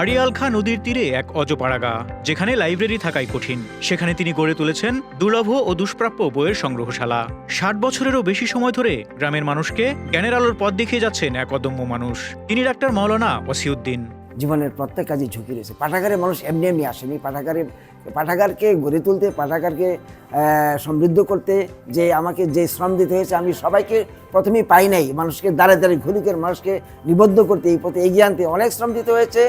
আড়িয়াল খা নদীর তীরে এক অজপাড়াগা, যেখানে লাইব্রেরি থাকাই কঠিন। সেখানে তিনি গড়ে তুলেছেন দুর্লভ ও দুষ্প্রাপ্য বইয়ের সংগ্রহশালা। ষাট বছরেরও বেশি সময় ধরে গ্রামের মানুষকে জ্ঞানের আলোর পথ দেখিয়ে যাচ্ছেন এক অদম্য মানুষ। তিনি ডাক্তার মাওলানা ওসিউদ্দিন। জীবনের প্রত্যেক কাজে ঝুঁকি রয়েছে। পাঠাগারে মানুষ এমনি এমনি আসেনি। পাঠাগারে, পাঠাগারকে গড়ে তুলতে, পাঠাগারকে সমৃদ্ধ করতে, যে আমাকে যে শ্রম দিতে হয়েছে, আমি সবাইকে প্রথমেই পাই নাই। মানুষকে দাঁড়ে দাঁড়িয়ে ঘুরিকের মানুষকে নিবদ্ধ করতে, এই পথে এগিয়ে আনতে অনেক শ্রম দিতে হয়েছে।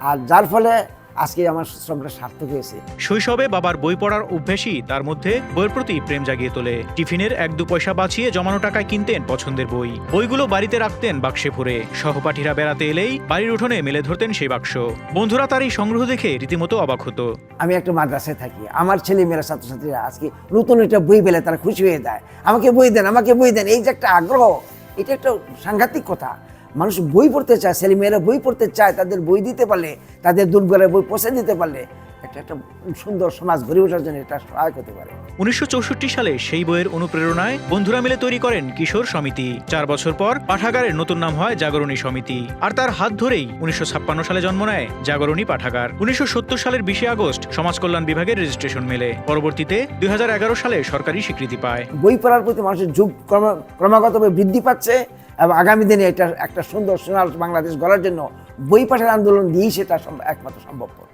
আর যার ফলে আজকে আমার শ্রমটা সার্থক হয়েছে। শৈশবে বাবার বই পড়ার অভ্যেসই তার মধ্যে বইয়ের প্রতি প্রেম জাগিয়ে তোলে। টিফিনের এক দু পয়সা বাঁচিয়ে জমানো টাকায় কিনতেন পছন্দের বই। বইগুলো বাড়িতে রাখতেন বাক্সে ভরে। সহপাঠীরা বেড়াতে এলেই বাড়ির উঠোনে মেলে ধরতেন সেই বাক্স। বন্ধুরা তার এই সংগ্রহ দেখে রীতিমতো অবাক হতো। আমি একটা মাদ্রাসায় থাকি। আমার ছেলে মেয়েরা ছাত্রছাত্রীরা আজকে নতুন একটা বই পেলে তারা খুশি হয়ে যায়। আমাকে বই দেন আমাকে বই দেন এই যে একটা আগ্রহ এটা একটা সাংঘাতিক কথা। মানুষ বই পড়তে চায় ছেলে মেয়েরা বই পড়তে চায় তাদের বই দিতে পারলে তাদের দুর্গরে বই পৌঁছে দিতে পারলে একটা একটা সুন্দর সমাজ গড়ে ওঠার জন্য এটা সহায়ক হতে পারে। উনিশশো চৌষট্টি সালে সেই বইয়ের অনুপ্রেরণায় বন্ধুরা মিলে তৈরি করেন কিশোর সমিতি। চার বছর পর পাঠাগারের নতুন নাম হয় জাগরণী সমিতি। আর তার হাত ধরেই উনিশশো ছাপ্পান্ন সালে জন্ম নেয় জাগরণী পাঠাগার। উনিশশো সত্তর সালের বিশে আগস্ট সমাজ কল্যাণ বিভাগের রেজিস্ট্রেশন মেলে। পরবর্তীতে দুই হাজার এগারো সালে সরকারি স্বীকৃতি পায়। বই পড়ার প্রতি মানুষের যুগ ক্রম- ক্রমাগতভাবে বৃদ্ধি পাচ্ছে। এবং আগামী দিনে এটা একটা সুন্দর, সোনাল বাংলাদেশ গড়ার জন্য বই পাঠের আন্দোলন দিয়েই সেটা একমাত্র সম্ভবপর।